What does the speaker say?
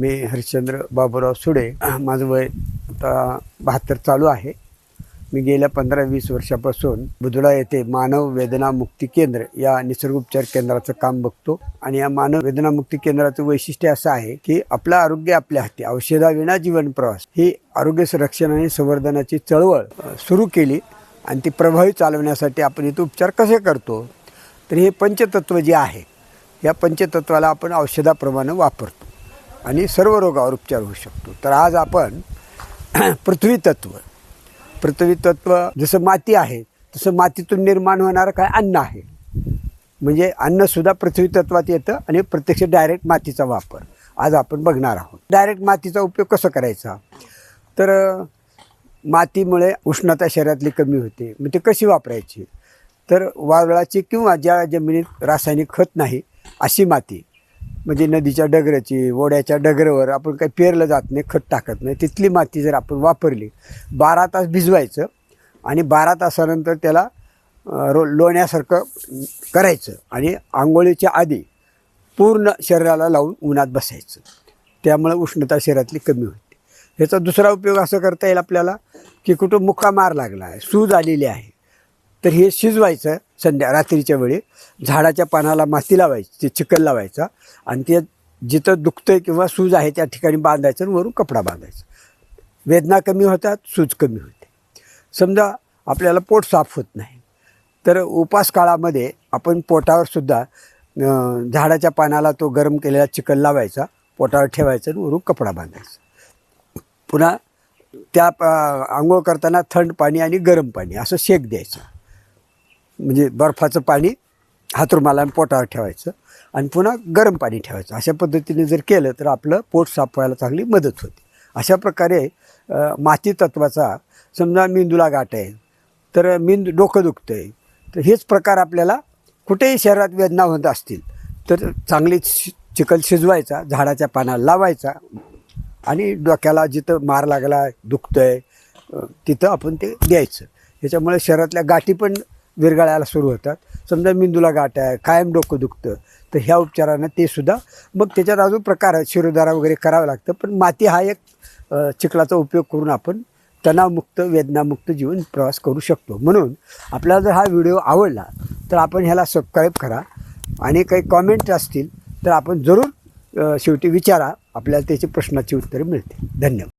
मी हरिश्चंद्र बाबूराव सुडे माझं वय आता बहात्तर चालू आहे. मी गेल्या पंधरा वीस वर्षापासून बुधडा येथे मानव वेदना मुक्ती केंद्र या निसर्गोपचार केंद्राचं काम बघतो. आणि या मानव वेदना मुक्ती केंद्राचं वैशिष्ट्य असं आहे की आपलं आरोग्य आपल्या हाती औषधाविना जीवन प्रवास ही आरोग्य संरक्षण आणि संवर्धनाची चळवळ सुरू केली आणि ती प्रभावी चालवण्यासाठी आपण इथं उपचार कसे करतो? तर हे पंचतत्व जे आहे या पंचतत्वाला आपण औषधाप्रमाणे वापरतो. आणि सर्व रोगावर उपचार होऊ शकतो. तर आज आपण पृथ्वी तत्व पृथ्वी तत्व जसं माती आहे तसं मातीतून निर्माण होणारं काय अन्न आहे. म्हणजे अन्नसुद्धा पृथ्वी तत्वात येतं आणि प्रत्यक्ष डायरेक्ट मातीचा वापर. आज आपण बघणार आहोत. डायरेक्ट मातीचा उपयोग कसा करायचा? तर मातीमुळे उष्णता शरीरातली कमी होते. मग ते कशी वापरायची? तर वादळाची किंवा ज्या जमिनीत रासायनिक खत नाही अशी माती. म्हणजे नदीच्या डगराची ओढ्याच्या डगरावर आपण काही पेरलं जात नाही खत टाकत नाही. तिथली माती जर आपण वापरली बारा तास भिजवायचं आणि बारा तासानंतर त्याला रो लोण्यासारखं करायचं आणि आंघोळीच्या आधी पूर्ण शरीराला लावून उन्हात बसायचं. त्यामुळे उष्णता शरीरातली कमी होते. ह्याचा दुसरा उपयोग असं करता येईल आपल्याला की कुठं मुक्का मार लागला आहे सूज आलेली आहे तर हे शिजवायचं संध्या रात्रीच्या वेळी झाडाच्या पानाला माती लावायची ते चिकल लावायचा आणि ते जिथं दुखतं आहे किंवा सूज आहे त्या ठिकाणी बांधायचं आणि वरून कपडा बांधायचा. वेदना कमी होतात सूज कमी होते. समजा आपल्याला पोट साफ होत नाही. तर उपास काळामध्ये आपण पोटावर सुद्धा झाडाच्या पानाला तो गरम केलेला चिकल लावायचा पोटावर ठेवायचं आणि वरून कपडा बांधायचा. पुन्हा त्या आंघोळ करताना थंड पाणी आणि गरम पाणी असं शेक द्यायचं. म्हणजे बर्फाचं पाणी हातरुमाला आणि पोटावर ठेवायचं आणि पुन्हा गरम पाणी ठेवायचं. अशा पद्धतीने जर केलं तर आपलं पोट साफ व्हायला चांगली मदत होते. अशा प्रकारे माती तत्वाचा समजा मेंदूला गाठ आहे तर मेंदू डोकं दुखतं आहे तर हेच प्रकार आपल्याला कुठेही शरीरात वेदना होत असतील तर चांगली शि- चिखल शिजवायचा झाडाच्या पानाला लावायचा आणि डोक्याला जिथं मार लागला दुखतं आहे तिथं आपण ते द्यायचं. ह्याच्यामुळे शरीरातल्या गाठी पण विरघळायला सुरू होतात. समजा मेंदूला गाठ आहे कायम डोकं दुखतं तर ह्या उपचारानं ते सुद्धा मग त्याच्यात अजून प्रकार आहेत. शिरोधारा वगैरे करावं लागतं पण माती हा एक चिखलाचा उपयोग करून आपण तणावमुक्त वेदनामुक्त जीवन प्रवास करू शकतो. म्हणून आपल्याला जर हा व्हिडिओ आवडला तर आपण ह्याला सबस्क्राईब करा आणि काही कॉमेंट असतील तर आपण जरूर शेवटी विचारा. आपल्याला त्याची प्रश्नाची उत्तरे मिळतील. धन्यवाद.